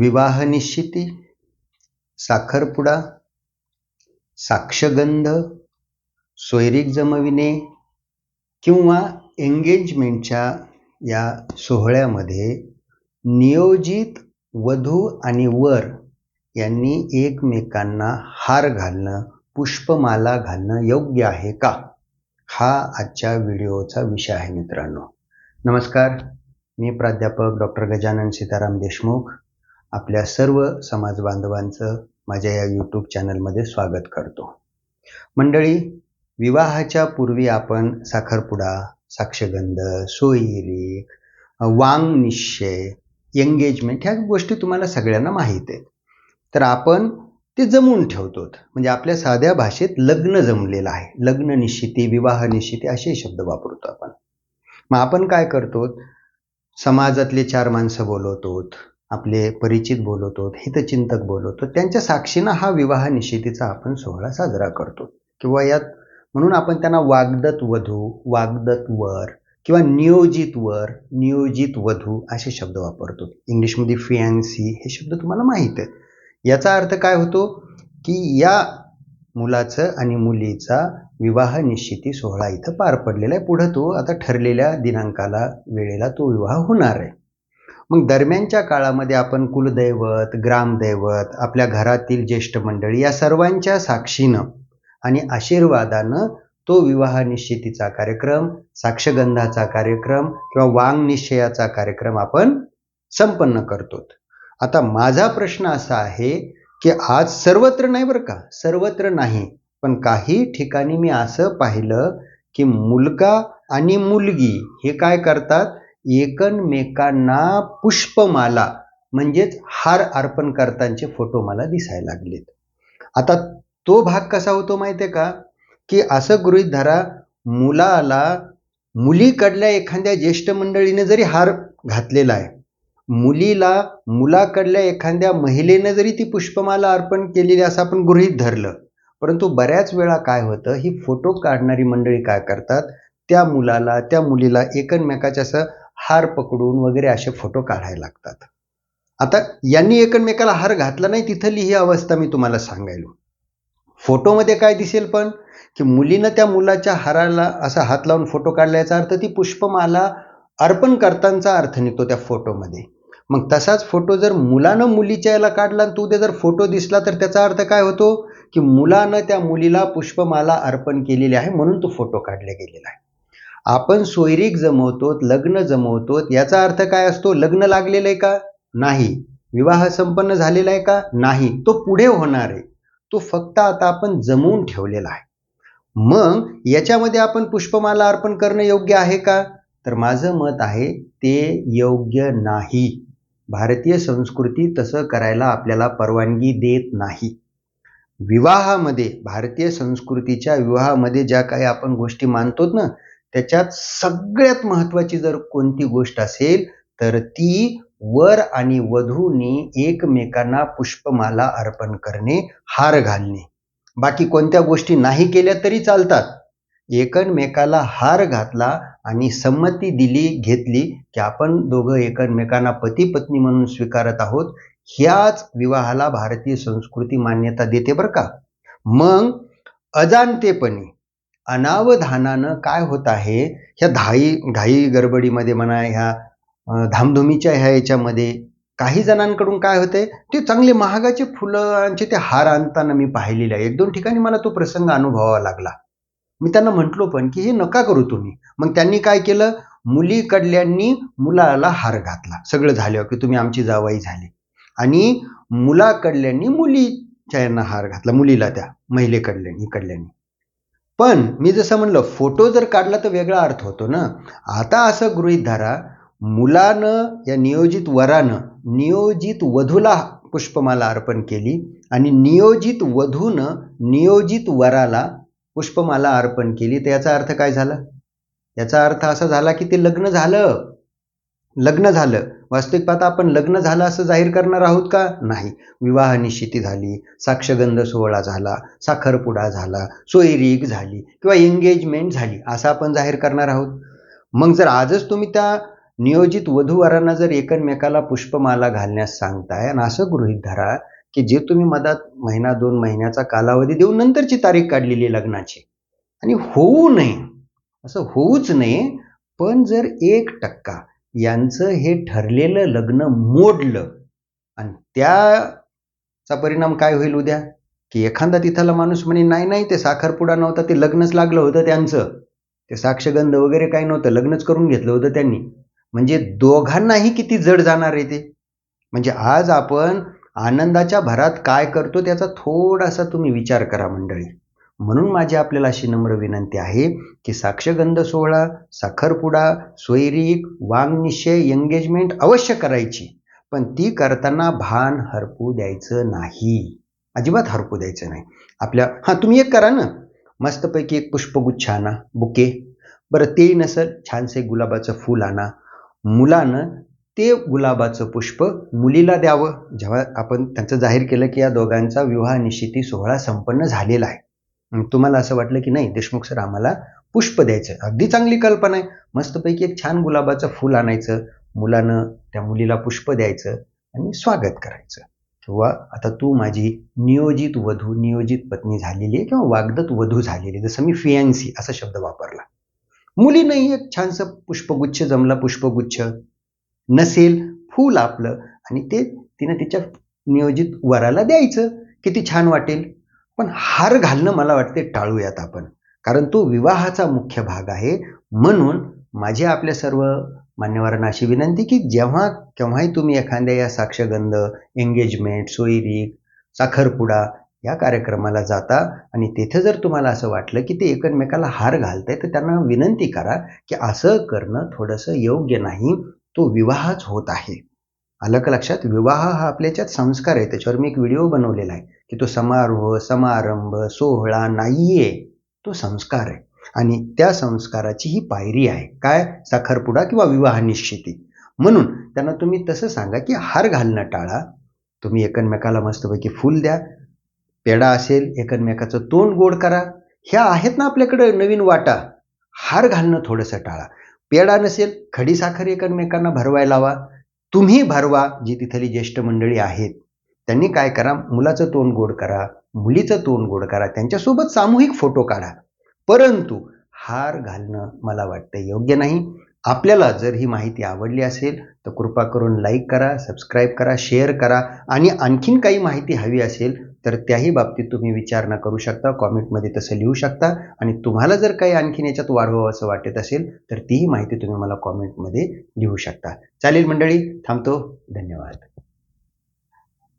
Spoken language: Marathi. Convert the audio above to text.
विवाह निश्चिती साखरपुडा साक्षगंध सोयरीक जमविणे किंवा एंगेजमेंटच्या या सोहळ्यामध्ये नियोजित वधू आणि वर यांनी एकमेकांना हार घालणं पुष्पमाला घालणं योग्य आहे का? हा आजच्या व्हिडिओचा विषय आहे मित्रांनो. नमस्कार. मी प्राध्यापक डॉक्टर गजानन सीताराम देशमुख. आपल्या सर्व समाज बांधवांचं माझ्या या यूट्यूब चॅनलमध्ये स्वागत करतो. मंडळी विवाहाच्या पूर्वी आपण साखरपुडा साक्षगंध सोयीरीक वांग निश्चय एंगेजमेंट ह्या गोष्टी तुम्हाला सगळ्यांना माहीत आहेत. तर आपण ते जमवून ठेवतो म्हणजे आपल्या साध्या भाषेत लग्न जमलेलं आहे. लग्न निश्चिती विवाह निश्चिती असे शब्द वापरतो आपण. मग आपण काय करतो समाजातले चार माणसं बोलवतो आपले परिचित बोलवतो हितचिंतक बोलवतो. त्यांच्या साक्षीनं हा विवाह निश्चितीचा आपण सोहळा साजरा करतो. किंवा यात म्हणून आपण त्यांना वागदत वधू वागदत वर किंवा नियोजित वर नियोजित वधू असे शब्द वापरतो. इंग्लिशमध्ये फियांसी हे शब्द तुम्हाला माहीत आहेत याचा अर्थ काय होतो? की या मुलाचं आणि मुलीचा विवाह निश्चिती सोहळा इथं पार पडलेला आहे. पुढं तो आता ठरलेल्या दिनांकाला वेळेला तो विवाह होणार आहे. मग दरम्यानच्या काळामध्ये आपण कुलदैवत ग्रामदैवत आपल्या घरातील ज्येष्ठ मंडळी या सर्वांच्या साक्षीनं आणि आशीर्वादानं तो विवाह निश्चितीचा कार्यक्रम साक्षगंधाचा कार्यक्रम किंवा वांग निश्चयाचा कार्यक्रम आपण संपन्न करतो आता माझा प्रश्न असा आहे की आज सर्वत्र नाही बरं का? सर्वत्र नाही. पण काही ठिकाणी मी असं पाहिलं की मुलगा आणि मुलगी हे काय करतात? एकमेकांना पुष्पमाला म्हणजेच हार अर्पण करतांचे फोटो मला दिसायला लागलेत. आता तो भाग कसा होतो माहिती आहे का? की असं गृहित धरा मुलाला मुलीकडल्या एखाद्या ज्येष्ठ मंडळीने जरी हार घातलेला आहे मुलीला मुलाकडल्या एखाद्या महिलेनं जरी ती पुष्पमाला अर्पण केलेली असं आपण गृहीत धरलं परंतु बऱ्याच वेळा काय होतं ही फोटो काढणारी मंडळी काय करतात त्या मुलाला त्या मुलीला एकमेकाच्या असं हार पकडून वगैरे असे फोटो काढायला लागतात. आता यांनी एकमेकाला हार घातला नाही तिथली ही अवस्था मी तुम्हाला सांगायलो. फोटोमध्ये काय दिसेल पण की मुलीनं त्या मुलाच्या हाराला असा हात लावून फोटो काढल्याचा अर्थ ती पुष्पमाला अर्पण करतांचा अर्थ निघतो त्या फोटोमध्ये मग तसाच फोटो जर मुलानं मुलीच्या याला काढला आणि तू ते जर फोटो दिसला तर त्याचा अर्थ काय होतो? की मुलानं त्या मुलीला पुष्पमाला अर्पण केलेली आहे म्हणून तो फोटो काढला गेलेला आहे. आपण सोयरीक जमवतो लग्न जमवतो याचा अर्थ काय असतो? लग्न लागलेलं आहे का? नाही. विवाह संपन्न झालेला आहे का? नाही. तो पुढे होणार आहे. तो फक्त आता आपण जमवून ठेवलेला आहे. मग याच्यामध्ये आपण पुष्पमाला अर्पण करणं योग्य आहे का? तर माझं मत आहे ते योग्य नाही. भारतीय संस्कृती तसं करायला आपल्याला परवानगी देत नाही. विवाहामध्ये भारतीय संस्कृतीच्या विवाहामध्ये ज्या काही आपण गोष्टी मानतो ना त्याच्यात सगळ्यात महत्त्वाची जर कोणती गोष्ट असेल तर ती वर आणि वधूंनी एकमेकांना पुष्पमाला अर्पण करणे हार घालणे. बाकी कोणत्या गोष्टी नाही केल्या तरी चालतात. एकमेकाला हार घातला आणि संमती दिली घेतली की आपण दोघं एकमेकांना पती पत्नी म्हणून स्वीकारत आहोत ह्याच विवाहाला भारतीय संस्कृती मान्यता देते बरं का. मग अजाणतेपणी अनावधानानं काय होत आहे? ह्या धाई घाई गडबडीमध्ये म्हणा ह्या धामधुमीच्या ह्या याच्यामध्ये काही जणांकडून काय होते? ते चांगले महागाचे फुलांचे ते हार आणताना मी पाहिलेले आहे एक दोन ठिकाणी मला तो प्रसंग अनुभवावा लागला. मी त्यांना म्हटलो पण की हे नका करू तुम्ही. मग त्यांनी काय केलं? मुलीकडल्यांनी मुलाला हार घातला. सगळं झालं की तुम्ही आमची जावाई झाली. आणि मुलाकडल्यांनी मुलीच्या यांना हार घातला. मुलीला त्या महिलेकडल्यांनी कडल्यांनी पण मी जसं म्हणलं फोटो जर काढला तर वेगळा अर्थ होतो ना. आता असं गृहित धरा मुलानं या नियोजित वरानं नियोजित वधूला पुष्पमाला अर्पण केली आणि नियोजित वधूनं नियोजित वराला पुष्पमाला अर्पण केली तर याचा अर्थ काय झाला? याचा अर्थ असा झाला की ते लग्न झालं. लग्न झालं. वास्तविक पाहता आपण लग्न झालं असं जाहीर करणार आहोत का? नाही. विवाह निश्चिती झाली साक्षगंध सोहळा झाला साखरपुडा झाला सोयरीक झाली किंवा एंगेजमेंट झाली असं आपण जाहीर करणार आहोत. मग जर आजच तुम्ही त्या नियोजित वधूवरांना जर एकमेकाला पुष्पमाला घालण्यास सांगताय आणि असं गृहीत धरा की जे तुम्ही मधात महिना दोन महिन्याचा कालावधी देऊन नंतरची तारीख काढलेली आहे लग्नाची. आणि होऊ नये. असं होऊच नये. पण जर एक टक्का यांचं हे ठरलेलं लग्न मोडलं. आणि त्याचा परिणाम काय होईल उद्या? की एखादा तिथला माणूस म्हणे नाही नाही ते साखरपुडा नव्हता ते लग्नच लागलं होतं त्यांचं. ते साक्षगंध वगैरे काही नव्हतं लग्नच करून घेतलं होतं त्यांनी. म्हणजे दोघांनाही किती जड जाणार आहे ते. म्हणजे आज आपण आनंदाच्या भरात काय करतो त्याचा थोडासा तुम्ही विचार करा मंडळी. म्हणून माझी आपल्याला अशी नम्र विनंती आहे की साक्षगंध सोहळा साखरपुडा सोयरी वांगनिश्चय एंगेजमेंट अवश्य करायची. पण ती करताना भान हरपू द्यायचं नाही. अजिबात हरपू द्यायचं नाही. आपल्या हां तुम्ही एक करा ना. मस्तपैकी एक पुष्पगुच्छ आणा बुके. बरं ते नसेल छानसे गुलाबाचं फूल आणा. मुलानं ते गुलाबाचं पुष्प मुलीला द्यावं. जेव्हा आपण त्यांचं जाहीर केलं की या दोघांचा विवाह निश्चिती सोहळा संपन्न झालेला आहे. तुम्हाला असं वाटलं की नाही देशमुख सर आम्हाला पुष्प द्यायचं अगदी चांगली कल्पना आहे. मस्तपैकी एक छान गुलाबाचं फूल आणायचं. मुलानं त्या मुलीला पुष्प द्यायचं आणि स्वागत करायचं. किंवा आता तू माझी नियोजित वधू नियोजित पत्नी झालेली आहे किंवा वागदत वधू झालेली आहे. जसं मी फियांसी असा शब्द वापरला. मुलीनंही एक छानसं पुष्पगुच्छ जमला पुष्पगुच्छ नसेल फूल आपलं आणि ते तिनं तिच्या नियोजित वराला द्यायचं. किती छान वाटेल. पण हार घालणं मला वाटते टाळूयात आपण. कारण तो विवाहाचा मुख्य भाग आहे. म्हणून माझी आपल्या सर्व मान्यवरांना अशी विनंती की जेव्हा केव्हाही तुम्ही एखाद्या या साक्षगंध एंगेजमेंट सोयरीक साखरपुडा या कार्यक्रमाला जाता आणि तिथे जर तुम्हाला असं वाटलं की ते एकमेकाला हार घालताय तर त्यांना विनंती करा की असं करणं थोडंसं योग्य नाही. तो विवाहच होत आहे. आलं का लक्षात? विवाह हा आपल्याच्यात संस्कार आहे. त्याच्यावर मी एक व्हिडिओ बनवलेला आहे. की तो समारोह समारंभ सोहळा नाहीये तो संस्कार आहे. आणि त्या संस्काराची ही पायरी आहे. काय? साखरपुडा किंवा विवाह निश्चिती. म्हणून त्यांना तुम्ही तसं सांगा की हार घालणं टाळा. तुम्ही एकमेकाला मस्तपैकी फूल द्या. पेढा असेल एकमेकाचं तोंड गोड करा. ह्या आहेत ना आपल्याकडे नवीन वाटा. हार घालणं थोडंसं टाळा. पेढा नसेल खडी साखर एकमेकांना भरवायला लावा. तुम्ही भरवा जी तिथली ज्येष्ठ मंडळी आहेत. त्यांनी काय करा? मुलाचं तोंड गोड करा मुलीचं तोंड गोड करा त्यांच्यासोबत सामूहिक फोटो काढा. परंतु हार घालणं मला वाटतं योग्य नाही. आपल्याला जर ही माहिती आवडली असेल तर कृपा करून लाईक करा सबस्क्राईब करा शेअर करा आणि आणखीन काही माहिती हवी असेल तर त्याही बाबतीत तुम्ही विचारणा करू शकता कॉमेंटमध्ये तसं लिहू शकता आणि तुम्हाला जर काही आणखीन याच्यात वाढवावं असं वाटत असेल तर तीही माहिती तुम्ही मला कॉमेंटमध्ये लिहू शकता. चालेल मंडळी थांबतो. धन्यवाद.